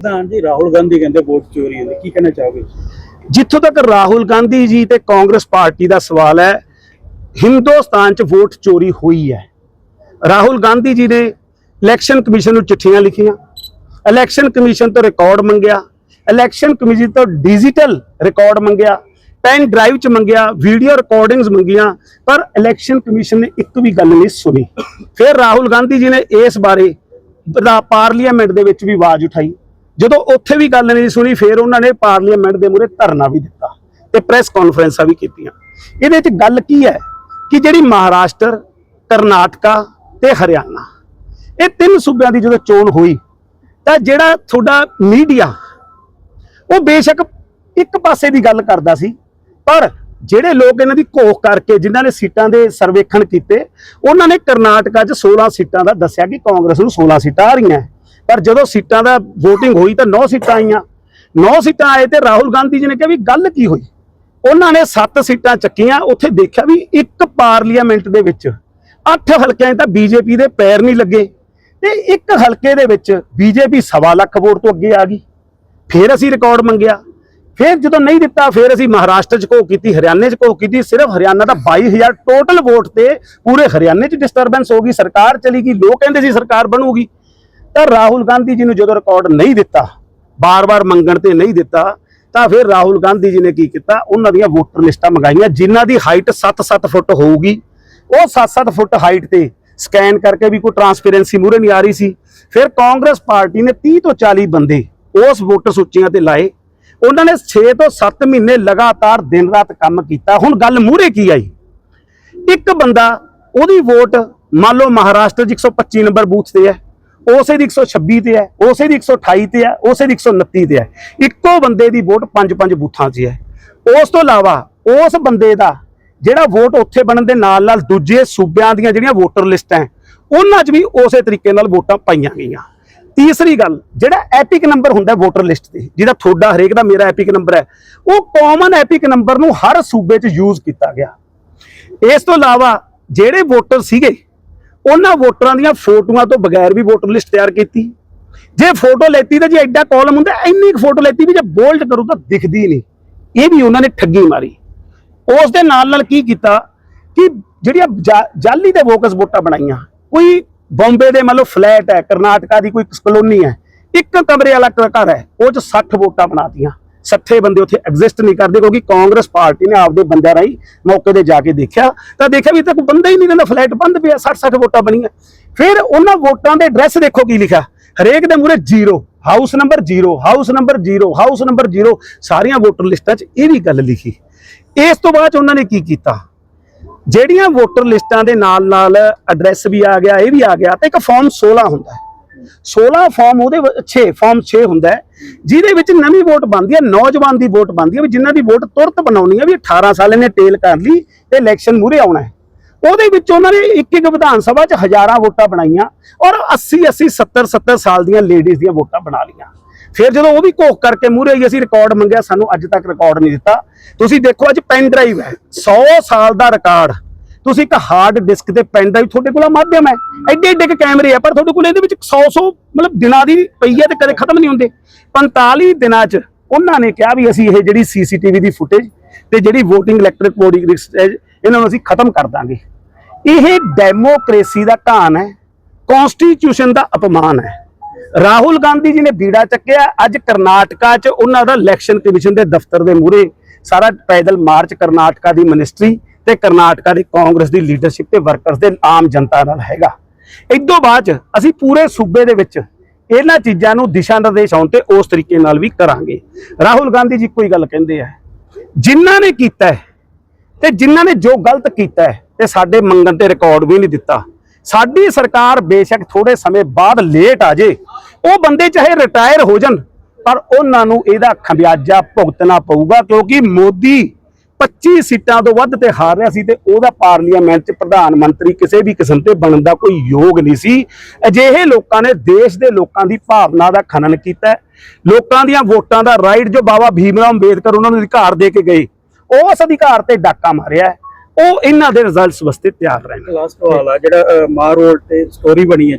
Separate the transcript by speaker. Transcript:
Speaker 1: ਪ੍ਰਧਾਨ ਜੀ, ਰਾਹੁਲ ਗਾਂਧੀ ਕਹਿੰਦੇ ਵੋਟ ਚੋਰੀ ਹੁੰਦੀ, ਕੀ ਕਹਿਣਾ ਚਾਹੋਗੇ?
Speaker 2: ਜਿੱਥੋਂ ਤੱਕ ਰਾਹੁਲ ਗਾਂਧੀ ਜੀ ਤੇ ਕਾਂਗਰਸ ਪਾਰਟੀ ਦਾ ਸਵਾਲ ਹੈ, ਹਿੰਦੁਸਤਾਨ 'ਚ ਵੋਟ ਚੋਰੀ ਹੋਈ ਹੈ। ਰਾਹੁਲ ਗਾਂਧੀ ਜੀ ਨੇ ਇਲੈਕਸ਼ਨ ਕਮਿਸ਼ਨ ਨੂੰ ਚਿੱਠੀਆਂ ਲਿਖੀਆਂ, ਇਲੈਕਸ਼ਨ ਕਮਿਸ਼ਨ ਤੋਂ ਰਿਕਾਰਡ ਮੰਗਿਆ, ਇਲੈਕਸ਼ਨ ਕਮਿਸ਼ਨ ਤੋਂ ਡਿਜੀਟਲ ਰਿਕਾਰਡ ਮੰਗਿਆ, ਪੈਨ ਡਰਾਈਵ 'ਚ ਮੰਗਿਆ, ਵੀਡੀਓ ਰਿਕਾਰਡਿੰਗਸ ਮੰਗੀਆਂ, ਪਰ ਇਲੈਕਸ਼ਨ ਕਮਿਸ਼ਨ ਨੇ ਇੱਕ ਵੀ ਗੱਲ ਨਹੀਂ ਸੁਣੀ। ਫਿਰ ਰਾਹੁਲ ਗਾਂਧੀ ਜੀ ਨੇ ਇਸ ਬਾਰੇ ਰਾ- ਪਾਰਲੀਮੈਂਟ ਦੇ ਵਿੱਚ ਵੀ ਆਵਾਜ਼ ਉਠਾਈ। ਜਦੋਂ ਉੱਥੇ ਵੀ ਗੱਲ ਨਹੀਂ ਸੁਣੀ, ਫਿਰ ਉਹਨਾਂ ਨੇ ਪਾਰਲੀਮੈਂਟ ਦੇ ਮੂਹਰੇ ਧਰਨਾ ਵੀ ਦਿੱਤਾ ਤੇ ਪ੍ਰੈਸ ਕਾਨਫਰੰਸਾਂ ਵੀ ਕੀਤੀਆਂ। ਇਹਦੇ 'ਚ ਗੱਲ ਕੀ ਹੈ? ਕਿ ਜਿਹੜੀ ਮਹਾਰਾਸ਼ਟਰ, ਕਰਨਾਟਕਾ ਤੇ ਹਰਿਆਣਾ, ਇਹ ਤਿੰਨ ਸੂਬਿਆਂ ਦੀ ਜਦੋਂ ਚੋਣ ਹੋਈ, ਤਾਂ ਜਿਹੜਾ ਤੁਹਾਡਾ ਮੀਡੀਆ, ਉਹ ਬੇਸ਼ੱਕ ਇੱਕ ਪਾਸੇ ਦੀ ਗੱਲ ਕਰਦਾ ਸੀ, ਪਰ ਜਿਹੜੇ ਲੋਕ ਇਹਨਾਂ ਦੀ ਘੋਖ ਕਰਕੇ, ਜਿਨ੍ਹਾਂ ਨੇ ਸੀਟਾਂ ਦੇ ਸਰਵੇਖਣ ਕੀਤੇ, ਉਹਨਾਂ ਨੇ ਕਰਨਾਟਕਾ 'ਚ 16 ਸੀਟਾਂ ਦਾ ਦੱਸਿਆ ਕਿ ਕਾਂਗਰਸ ਨੂੰ 16 ਸੀਟਾਂ ਆ ਰਹੀਆਂ। ਪਰ ਜਦੋਂ ਸੀਟਾਂ ਦਾ VOTING ਹੋਈ ਤਾਂ 9 ਸੀਟਾਂ ਆਈਆਂ। 9 ਸੀਟਾਂ ਆਏ ਤੇ ਰਾਹੁਲ ਗਾਂਧੀ ਜੀ ਨੇ ਕਿਹਾ ਵੀ ਗੱਲ ਕੀ ਹੋਈ? ਉਹਨਾਂ ਨੇ 7 ਸੀਟਾਂ ਚੱਕੀਆਂ, ਉੱਥੇ ਦੇਖਿਆ ਵੀ ਇੱਕ ਪਾਰਲੀਮੈਂਟ ਦੇ ਵਿੱਚ 8 ਹਲਕਿਆਂ 'ਚ ਤਾਂ ਬੀਜੇਪੀ ਦੇ ਪੈਰ ਨਹੀਂ ਲੱਗੇ। ਤੇ ਇੱਕ ਹਲਕੇ ਦੇ ਵਿੱਚ ਬੀਜੇਪੀ ਸਵਾ ਲੱਖ ਵੋਟ ਤੋਂ ਅੱਗੇ ਆ ਗਈ। ਫਿਰ ਅਸੀਂ ਰਿਕਾਰਡ ਮੰਗਿਆ। ਫਿਰ ਜਦੋਂ ਨਹੀਂ ਦਿੱਤਾ, ਫਿਰ ਅਸੀਂ ਮਹਾਰਾਸ਼ਟਰ 'ਚ ਘੋਖ ਕੀਤੀ, ਹਰਿਆਣੇ 'ਚ ਘੋਖ ਕੀਤੀ। ਸਿਰਫ ਹਰਿਆਣਾ ਦਾ 22000 ਟੋਟਲ ਵੋਟ ਤੇ ਪੂਰੇ ਹਰਿਆਣੇ 'ਚ ਡਿਸਟਰਬੈਂਸ ਹੋ ਗਈ। ਸਰਕਾਰ ਚਲੀ ਗਈ। ਲੋਕ ਕਹਿੰਦੇ ਸੀ ਸਰਕਾਰ ਬਣੂਗੀ। ਤਾਂ ਰਾਹੁਲ ਗਾਂਧੀ ਜੀ ਨੂੰ ਜਦੋਂ ਰਿਕਾਰਡ ਨਹੀਂ ਦਿੱਤਾ, ਬਾਰ-ਬਾਰ ਮੰਗਣ ਤੇ ਨਹੀਂ ਦਿੱਤਾ, ਤਾਂ ਫਿਰ ਰਾਹੁਲ ਗਾਂਧੀ ਜੀ ਨੇ ਕੀ ਕੀਤਾ? ਉਹਨਾਂ ਦੀਆਂ ਵੋਟਰ ਲਿਸਟਾਂ ਮੰਗਾਈਆਂ, ਜਿਨ੍ਹਾਂ ਦੀ ਹਾਈਟ 7-7 ਫੁੱਟ ਹੋਊਗੀ। ਉਹ 7-7 ਫੁੱਟ ਹਾਈਟ ਤੇ ਸਕੈਨ ਕਰਕੇ ਵੀ ਕੋਈ ਟਰਾਂਸਪੇਰੈਂਸੀ ਮੂਰੇ ਨਹੀਂ ਆ ਰਹੀ ਸੀ। ਫਿਰ ਕਾਂਗਰਸ ਪਾਰਟੀ ਨੇ 30 ਤੋਂ 40 ਬੰਦੇ ਉਸ ਵੋਟਰ ਸੂਚੀਆਂ ਤੇ ਲਾਏ। ਉਹਨਾਂ ਨੇ 6 ਤੋਂ 7 ਮਹੀਨੇ ਲਗਾਤਾਰ ਦਿਨ ਰਾਤ ਕੰਮ ਕੀਤਾ। ਹੁਣ ਗੱਲ ਮੂਰੇ ਕੀ ਆਈ? ਇੱਕ ਬੰਦਾ, ਉਹਦੀ ਵੋਟ ਮੰਨ ਲਓ ਮਹਾਰਾਸ਼ਟਰ 'ਚ 125 ਨੰਬਰ ਬੂਥ ਤੇ ਹੈ। ਉਸੇ ਦੀ 126 ਤੇ ਹੈ ਉਸੇ ਦੀ 128 ਤੇ ਹੈ ਉਸੇ ਦੀ 129 ਤੇ ਹੈ। ਇੱਕੋ ਬੰਦੇ ਦੀ ਵੋਟ ਪੰਜ ਪੰਜ ਬੂਥਾਂ 'ਚ ਹੈ ਉਸ ਤੋਂ ਇਲਾਵਾ ਉਸ ਬੰਦੇ ਦਾ ਜਿਹੜਾ ਵੋਟ ਉੱਥੇ ਬਣਨ ਦੇ ਨਾਲ ਨਾਲ ਦੂਜੇ ਸੂਬਿਆਂ ਦੀਆਂ ਜਿਹੜੀਆਂ ਵੋਟਰ ਲਿਸਟਾਂ ਹੈ, ਉਹਨਾਂ 'ਚ ਵੀ ਉਸੇ ਤਰੀਕੇ ਨਾਲ ਵੋਟਾਂ ਪਾਈਆਂ ਗਈਆਂ। ਤੀਸਰੀ ਗੱਲ ਜਿਹੜਾ ਐਪਿਕ ਨੰਬਰ ਹੁੰਦਾ ਵੋਟਰ ਲਿਸਟ ਤੇ ਜਿਹਦਾ ਤੁਹਾਡਾ ਹਰੇਕ ਦਾ ਮੇਰਾ ਐਪਿਕ ਨੰਬਰ ਹੈ ਉਹ ਕਾਮਨ ਐਪਿਕ ਨੰਬਰ ਨੂੰ ਹਰ ਸੂਬੇ 'ਚ ਯੂਜ਼ ਕੀਤਾ ਗਿਆ। ਇਸ ਤੋਂ ਇਲਾਵਾ ਜਿਹੜੇ ਵੋਟਰ ਸੀਗੇ ਉਹਨਾਂ ਵੋਟਰਾਂ ਦੀਆਂ ਫੋਟੋਆਂ ਤੋਂ ਬਗੈਰ ਵੀ ਵੋਟਰ ਲਿਸਟ ਤਿਆਰ ਕੀਤੀ। ਜੇ ਫੋਟੋ ਲੈਤੀ ਤਾਂ ਜੇ ਐਡਾ ਕਾਲਮ ਹੁੰਦਾ, ਇੰਨੀ ਕੁ ਫੋਟੋ ਲੈਤੀ ਵੀ ਜੇ ਬੋਲਡ ਕਰੂ ਤਾਂ ਦਿਖਦੀ ਨਹੀਂ। ਇਹ ਵੀ ਉਹਨਾਂ ਨੇ ਠੱਗੀ ਮਾਰੀ। ਉਸ ਦੇ ਨਾਲ ਨਾਲ ਕੀ ਕੀਤਾ ਕਿ ਜਿਹੜੀਆਂ ਜਾ- ਜਾਲੀ ਤੇ ਵੋਕਸ ਵੋਟਾਂ ਬਣਾਈਆਂ, ਕੋਈ ਬੰਬੇ ਦੇ ਮੰਨ ਲਓ ਫਲੈਟ ਹੈ, ਕਰਨਾਟਕਾ ਦੀ ਕੋਈ ਕਲੋਨੀ ਹੈ, ਇੱਕ ਕਮਰੇ ਵਾਲਾ ਘਰ ਹੈ, ਉਹ ਚ 60 ਵੋਟਾਂ ਬਣਾਤੀਆਂ। 60 ਬੰਦੇ ਉੱਥੇ ਐਗਜ਼ਿਸਟ ਨਹੀਂ ਕਰਦੇ ਕਿਉਂਕਿ ਕਾਂਗਰਸ ਪਾਰਟੀ ਨੇ ਆਪਦੇ ਬੰਦਿਆਂ ਰਾਹੀਂ ਮੌਕੇ ਤੇ ਜਾ ਕੇ ਦੇਖਿਆ। ਤਾਂ ਦੇਖਿਆ ਵੀ ਇੱਥੇ ਕੋਈ ਬੰਦਾ ਹੀ ਨਹੀਂ ਰਹਿੰਦਾ, ਫਲੈਟ ਬੰਦ ਪਿਆ 60 60 ਵੋਟਾਂ ਬਣੀਆਂ। ਫਿਰ ਉਹਨਾਂ ਵੋਟਾਂ ਦੇ ਐਡਰੈਸ ਦੇਖੋ ਕੀ ਲਿਖਿਆ। ਹਰੇਕ ਦੇ ਮੂਰੇ zero house number zero house number zero house number zero ਸਾਰੀਆਂ ਵੋਟਰ ਲਿਸਟਾਂ 'ਚ ਇਹ ਵੀ ਗੱਲ ਲਿਖੀ। ਇਸ ਤੋਂ ਬਾਅਦ 'ਚ ਉਹਨਾਂ ਨੇ ਕੀ ਕੀਤਾ? ਜਿਹੜੀਆਂ ਵੋਟਰ ਲਿਸਟਾਂ ਦੇ ਨਾਲ ਨਾਲ ਐਡਰੈਸ ਵੀ ਆ ਗਿਆ, ਇਹ ਵੀ ਆ ਗਿਆ, ਤੇ ਇੱਕ ਫਾਰਮ 16 ਹੁੰਦਾ ਹੈ। 16 ਫਾਰਮ ਉਹਦੇ 6 ਫਾਰਮ 6 ਹੁੰਦਾ ਜਿਹਦੇ ਵਿੱਚ ਨਵੀਂ ਵੋਟ ਬਣਦੀ ਹੈ, ਨੌਜਵਾਨ ਦੀ ਵੋਟ ਬਣਦੀ ਹੈ ਵੀ ਜਿਨ੍ਹਾਂ ਦੀ ਵੋਟ ਤੁਰਤ ਬਣਾਉਣੀ ਹੈ ਵੀ 18 ਸਾਲ ਇਹਨੇ ਟੇਲ ਕਰ ਲਈ ਤੇ ਇਲੈਕਸ਼ਨ ਮੂਰੇ ਆਉਣਾ ਹੈ। ਉਹਦੇ ਵਿੱਚ ਉਹਨਾਂ ਨੇ ਇੱਕ ਇੱਕ ਵਿਧਾਨ ਸਭਾ 'ਚ ਹਜ਼ਾਰਾਂ ਵੋਟਾਂ ਬਣਾਈਆਂ ਔਰ 80 80 70 70 ਸਾਲ ਦੀਆਂ ਲੇਡੀਜ਼ ਦੀਆਂ ਵੋਟਾਂ ਬਣਾ ਲਈਆਂ। ਫਿਰ ਜਦੋਂ ਉਹ ਵੀ ਘੋਖ ਕਰਕੇ ਮੂਰੇ ਆਈ, ਅਸੀਂ ਰਿਕਾਰਡ ਮੰਗਿਆ, ਸਾਨੂੰ ਅੱਜ ਤੱਕ ਰਿਕਾਰਡ ਨਹੀਂ ਦਿੱਤਾ। ਤੁਸੀਂ ਦੇਖੋ, ਅੱਜ ਪੈਨ ਡਰਾਈਵ ਹੈ। 100 ਸਾਲ ਦਾ ਰਿਕਾਰਡ ਤੁਸੀਂ ਇੱਕ ਹਾਰਡ ਡਿਸਕ ਤੇ ਪੈਨ ਦਾ ਵੀ ਤੁਹਾਡੇ ਕੋਲ ਮਾਧਿਅਮ ਹੈ। ਐਡੇ ਐਡੇ ਕੁ ਕੈਮਰੇ ਆ, ਪਰ ਤੁਹਾਡੇ ਕੋਲ ਇਹਦੇ ਵਿੱਚ 100 100 ਮਤਲਬ ਦਿਨਾਂ ਦੀ ਪਈ ਹੈ ਤੇ ਕਦੇ ਖਤਮ ਨਹੀਂ ਹੁੰਦੇ। 45 ਦਿਨਾਂ 'ਚ ਉਹਨਾਂ ਨੇ ਕਿਹਾ ਵੀ ਅਸੀਂ ਇਹ ਜਿਹੜੀ ਸੀਸੀਟੀਵੀ ਦੀ ਫੁਟੇਜ ਤੇ ਜਿਹੜੀ VOTING ਇਲੈਕਟ੍ਰਿਕ ਬੋਡੀ ਇਹਨਾਂ ਨੂੰ ਅਸੀਂ ਖਤਮ ਕਰ ਦਾਂਗੇ। ਇਹ ਡੈਮੋਕ੍ਰੇਸੀ ਦਾ ਘਾਣ ਹੈ ਕਨਸਟੀਟਿਊਸ਼ਨ ਦਾ ਅਪਮਾਨ ਹੈ। ਰਾਹੁਲ ਗਾਂਧੀ ਜੀ ਨੇ ਬੀੜਾ ਚੱਕਿਆ, ਅੱਜ ਕਰਨਾਟਕਾ 'ਚ ਉਹਨਾਂ ਦਾ ਇਲੈਕਸ਼ਨ ਕਮਿਸ਼ਨ ਦੇ ਦਫ਼ਤਰ ਦੇ ਮੂਹਰੇ ਸਾਰਾ ਪੈਦਲ ਮਾਰਚ ਕਰਨਾਟਕਾ ਦੀ ਮਿਨਿਸਟਰੀ ਤੇ ਕਰਨਾਟਕਾ ਦੀ ਕਾਂਗਰਸ ਦੀ ਲੀਡਰਸ਼ਿਪ ਤੇ ਵਰਕਰਸ ਦੇ ਆਮ ਜਨਤਾ ਨਾਲ ਹੈਗਾ। ਇਦੋਂ ਬਾਅਦ 'ਚ ਅਸੀਂ ਪੂਰੇ ਸੂਬੇ ਦੇ ਵਿੱਚ ਇਹਨਾਂ ਚੀਜ਼ਾਂ ਨੂੰ ਦਿਸ਼ਾ ਨਿਰਦੇਸ਼ ਆਉਣ ਤੇ ਉਸ ਤਰੀਕੇ ਨਾਲ ਵੀ ਕਰਾਂਗੇ। ਰਾਹੁਲ ਗਾਂਧੀ ਜੀ ਕੋਈ ਗੱਲ ਕਹਿੰਦੇ ਆ, ਜਿਨ੍ਹਾਂ ਨੇ ਕੀਤਾ ਹੈ ਤੇ ਜਿਨ੍ਹਾਂ ਨੇ ਜੋ ਗਲਤ ਕੀਤਾ ਹੈ ਤੇ ਸਾਡੇ ਮੰਗਣ ਤੇ ਰਿਕਾਰਡ ਵੀ ਨਹੀਂ ਦਿੱਤਾ। ਸਾਡੀ ਸਰਕਾਰ ਬੇਸ਼ੱਕ ਥੋੜੇ ਸਮੇਂ ਬਾਅਦ ਲੇਟ ਆ ਜੇ, ਉਹ ਬੰਦੇ ਚਾਹੇ ਰਿਟਾਇਰ ਹੋ ਜਾਣ, ਪਰ ਉਹਨਾਂ ਨੂੰ ਇਹਦਾ ਖਮਿਆਜਾ ਭੁਗਤਣਾ ਪਊਗਾ ਕਿਉਂਕਿ ਮੋਦੀ 25 ਸੀਟਾਂ ਤੋਂ ਵੱਧ ਤੇ ਹਾਰ ਰਿਹਾ ਸੀ ਤੇ ਉਹਦਾ ਪਾਰਲੀਮੈਂਟ 'ਚ ਪ੍ਰਧਾਨ ਮੰਤਰੀ ਕਿਸੇ ਵੀ ਕਿਸਮ ਤੇ ਬਣਨ ਦਾ ਕੋਈ ਯੋਗ ਨਹੀਂ ਸੀ। ਅਜਿਹੇ ਲੋਕਾਂ ਨੇ ਦੇਸ਼ ਦੇ ਲੋਕਾਂ ਦੀ ਭਾਵਨਾ ਦਾ ਖਨਨ ਕੀਤਾ। ਲੋਕਾਂ ਦੀਆਂ ਵੋਟਾਂ ਦਾ ਰਾਈਟ ਜੋ ਬਾਬਾ ਭੀਮਰਾਓ ਅੰਬੇਦਕਰ ਉਹਨਾਂ ਨੂੰ ਅਧਿਕਾਰ ਦੇ ਕੇ ਗਏ ਉਸ ਅਧਿਕਾਰ ਤੇ ਡਾਕਾ ਮਾਰਿਆ। ਉਹ ਇਹਨਾਂ ਦੇ ਰਿਜ਼ਲਟਸ ਵਾਸਤੇ ਤਿਆਰ ਰਹਿਣ
Speaker 1: ਲਾਸਟ ਸਵਾਲ ਆ, ਜਿਹੜਾ ਮਾਰ ਰੋਡ ਤੇ ਸਟੋਰੀ ਬਣੀ ਹੈ